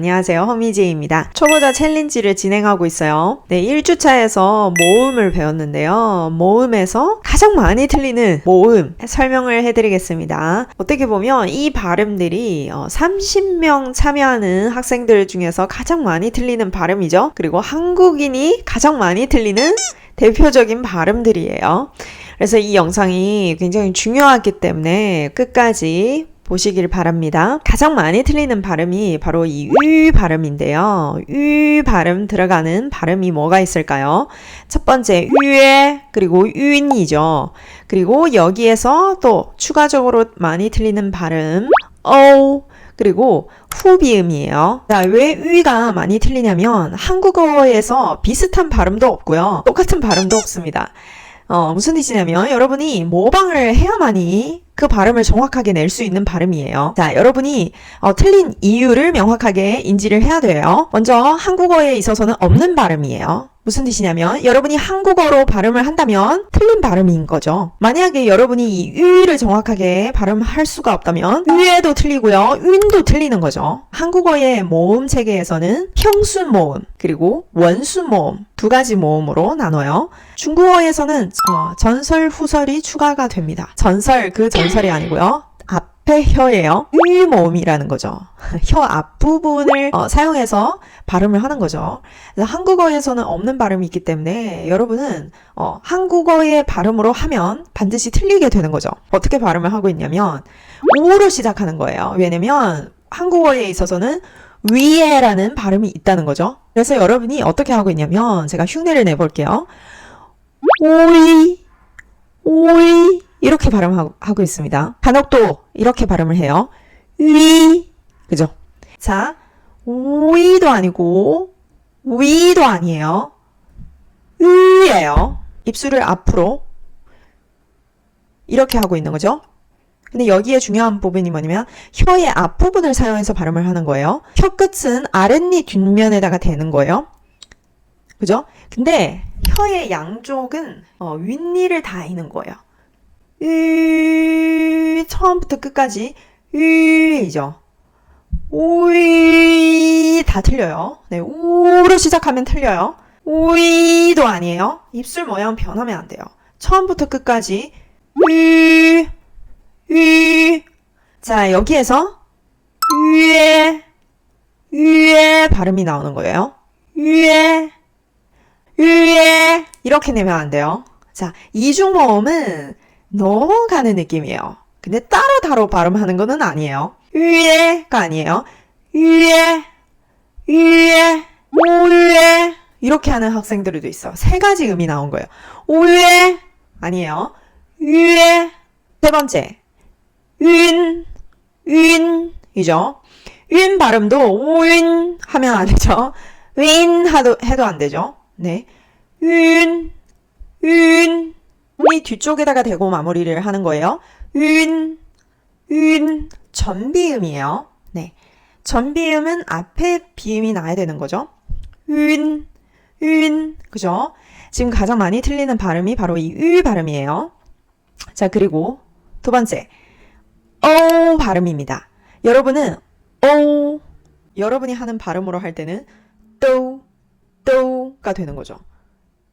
안녕하세요. 허미제입니다. 초보자 챌린지를 진행하고 있어요. 네, 1주차에서 모음을 배웠는데요. 모음에서 가장 많이 틀리는 모음 설명을 해드리겠습니다. 어떻게 보면 이 발음들이 어, 30명 참여하는 학생들 중에서 가장 많이 틀리는 발음이죠. 그리고 한국인이 가장 많이 틀리는 대표적인 발음들이에요. 그래서 이 영상이 굉장히 중요하기 때문에 끝까지 보시길 바랍니다. 가장 많이 틀리는 발음이 바로 이 유 발음인데요. 유 발음 들어가는 발음이 뭐가 있을까요? 첫 번째 유에 그리고 윤이죠. 그리고 여기에서 또 추가적으로 많이 틀리는 발음 어 그리고 후비음이에요. 자, 왜 유가 많이 틀리냐면 한국어에서 비슷한 발음도 없고요. 똑같은 발음도 없습니다. 어, 무슨 뜻이냐면 여러분이 모방을 해야만이 그 발음을 정확하게 낼 수 있는 발음이에요. 자, 여러분이 어, 틀린 이유를 명확하게 인지를 해야 돼요. 먼저 한국어에 있어서는 없는 발음이에요. 무슨 뜻이냐면 여러분이 한국어로 발음을 한다면 틀린 발음인 거죠. 만약에 여러분이 이 유를 정확하게 발음할 수가 없다면 유에도 틀리고요. 윤도 틀리는 거죠. 한국어의 모음 체계에서는 형수 모음 그리고 원수 모음 두 가지 모음으로 나눠요. 중국어에서는 어, 전설 후설이 추가가 됩니다. 전설 그 전설이 아니고요. 앞에 혀예요. 유 모음이라는 거죠. 혀 앞부분을 어, 사용해서 발음을 하는 거죠. 그래서 한국어에서는 없는 발음이 있기 때문에 여러분은 어, 한국어의 발음으로 하면 반드시 틀리게 되는 거죠. 어떻게 발음을 하고 있냐면 우로 시작하는 거예요. 왜냐면 한국어에 있어서는 위에라는 발음이 있다는 거죠. 그래서 여러분이 어떻게 하고 있냐면 제가 흉내를 내볼게요. 오이, 오이 이렇게 발음하고 하고 있습니다. 단옥도 이렇게 발음을 해요. 위, 그죠? 자, 오이도 아니고 위도 아니에요. 으예요. 입술을 앞으로 이렇게 하고 있는 거죠. 근데 여기에 중요한 부분이 뭐냐면 혀의 앞부분을 사용해서 발음을 하는 거예요. 혀 끝은 아랫니 뒷면에다가 대는 거예요. 그죠? 근데 혀의 양쪽은 어, 윗니를 닿이는 거예요. 으 처음부터 끝까지 으이죠. 오이 다 틀려요. 네, 오로 시작하면 틀려요. 오이도 아니에요. 입술 모양 변하면 안 돼요. 처음부터 끝까지 으, 으. 자, 여기에서 으에, 으에 발음이 나오는 거예요. 으에, 으에. 이렇게 내면 안 돼요. 자, 이중 모음은 넘어가는 느낌이에요. 근데 따로 따로 발음하는 거는 아니에요. 으에가 아니에요. 으에, 으에, 오에 이렇게 하는 학생들도 있어. 세 가지 음이 나온 거예요. 오에 아니에요. 으에 세 번째 윤, 윤이죠. 윤 발음도 오윤 하면 안 되죠. 윈 하도 해도 안 되죠. 네, 윤, 윤. 이 뒤쪽에다가 대고 마무리를 하는 거예요. 윤, 윤, 전비음이에요. 네. 전비음은 앞에 비음이 나야 되는 거죠. 윤, 윤, 그죠? 지금 가장 많이 틀리는 발음이 바로 이유 발음이에요. 자, 그리고 두 번째, 어 발음입니다. 여러분은 어, 여러분이 하는 발음으로 할 때는 또, 또가 되는 거죠.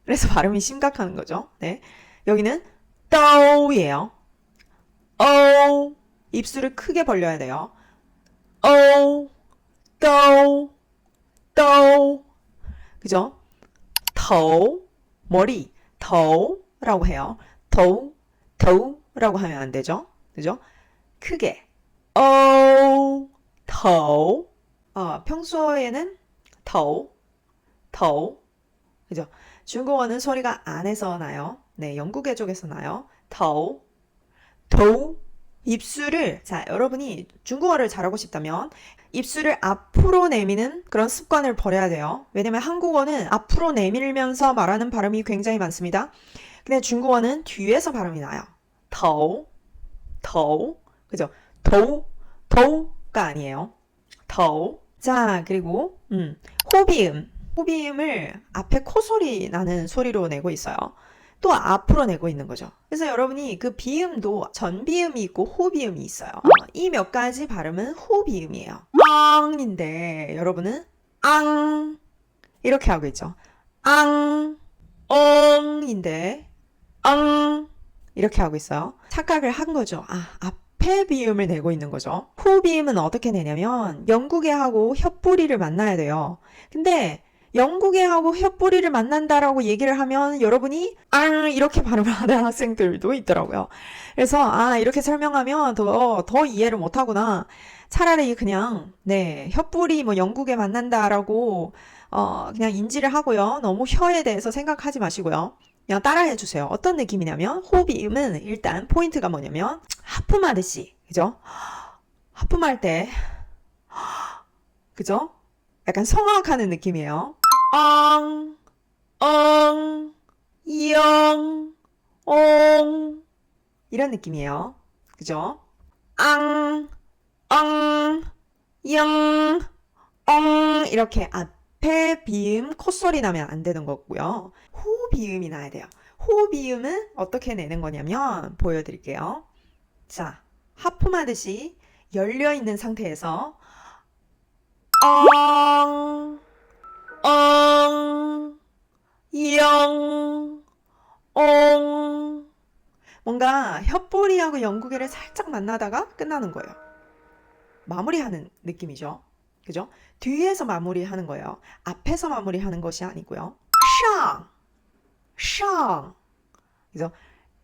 그래서 발음이 심각한 거죠. 네. 여기는 떠우예요. 어 입술을 크게 벌려야 돼요. 어 떠우 떠우 그죠? 터 머리 터라고 해요. 터 터라고 하면 안 되죠. 그죠? 크게 어 터. 어, 평소에는 터, 터, 그죠? 중국어는 소리가 안에서 나요. 네, 영국의 쪽에서 나요. 더, 더, 입술을, 자, 여러분이 중국어를 잘하고 싶다면 입술을 앞으로 내미는 그런 습관을 버려야 돼요. 왜냐면 한국어는 앞으로 내밀면서 말하는 발음이 굉장히 많습니다. 근데 중국어는 뒤에서 발음이 나요. 더, 더, 그죠? 더, 더가 아니에요. 더. 자, 그리고, 음, 호비음. 호비음을 앞에 코소리 나는 소리로 내고 있어요. 또 앞으로 내고 있는 거죠. 그래서 여러분이 그 비음도 전비음이 있고 호비음이 있어요. 어, 이몇 가지 발음은 호비음이에요. 앙인데 여러분은 앙 이렇게 하고 있죠. 앙, 엉인데 앙 이렇게 하고 있어요. 착각을 한 거죠. 아, 앞에 비음을 내고 있는 거죠. 후 비음은 어떻게 내냐면 영국의 하고 혓뿌리를 만나야 돼요. 근데 영국의 하고 혓뿌리를 만난다라고 얘기를 하면 여러분이 앙 이렇게 발음하는 학생들도 있더라고요. 그래서 아 이렇게 설명하면 더더 이해를 못하구나. 차라리 그냥 네 혓뿌리 뭐 영국에 만난다라고 어 그냥 인지를 하고요. 너무 혀에 대해서 생각하지 마시고요. 그냥 따라해 주세요. 어떤 느낌이냐면 호비음은 일단 포인트가 뭐냐면 하품하듯이 그죠? 하품할 때 그죠? 약간 성악하는 느낌이에요. 앙, 엉, 영, 옹 이런 느낌이에요. 그죠? 앙, 엉, 영, 엉 이렇게 앞에 비음 콧소리 나면 안 되는 거고요. 호 비음이 나야 돼요. 호 비음은 어떻게 내는 거냐면 보여드릴게요. 자, 하품하듯이 열려 있는 상태에서 엉, 엉, 영, 옹. 뭔가 혓뿌리하고 영구개를 살짝 만나다가 끝나는 거예요. 마무리하는 느낌이죠. 그죠? 뒤에서 마무리하는 거예요. 앞에서 마무리하는 것이 아니고요. 샹, 샹. 그죠?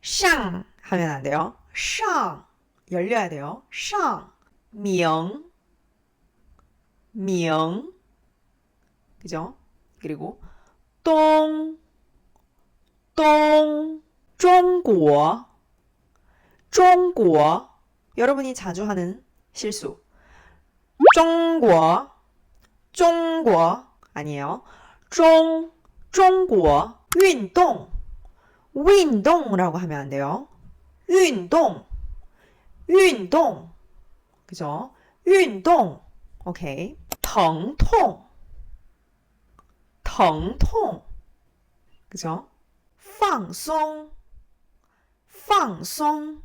샹 하면 안 돼요. 샹 열려야 돼요. 샹, 명, 그죠? 그리고 동, 동, 중국, 중국 여러분이 자주 하는 실수. 중국, 중국 아니에요. 중, 중국 운동, 운동이라고 하면 안 돼요. 운동, 운동. 그죠? 운동. 오케이. 疼痛,疼痛. 그죠? 放松,放松.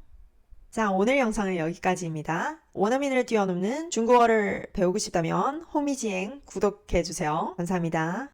자, 오늘 영상은 여기까지입니다. 원어민을 뛰어넘는 중국어를 배우고 싶다면 호미지행 구독해주세요. 감사합니다.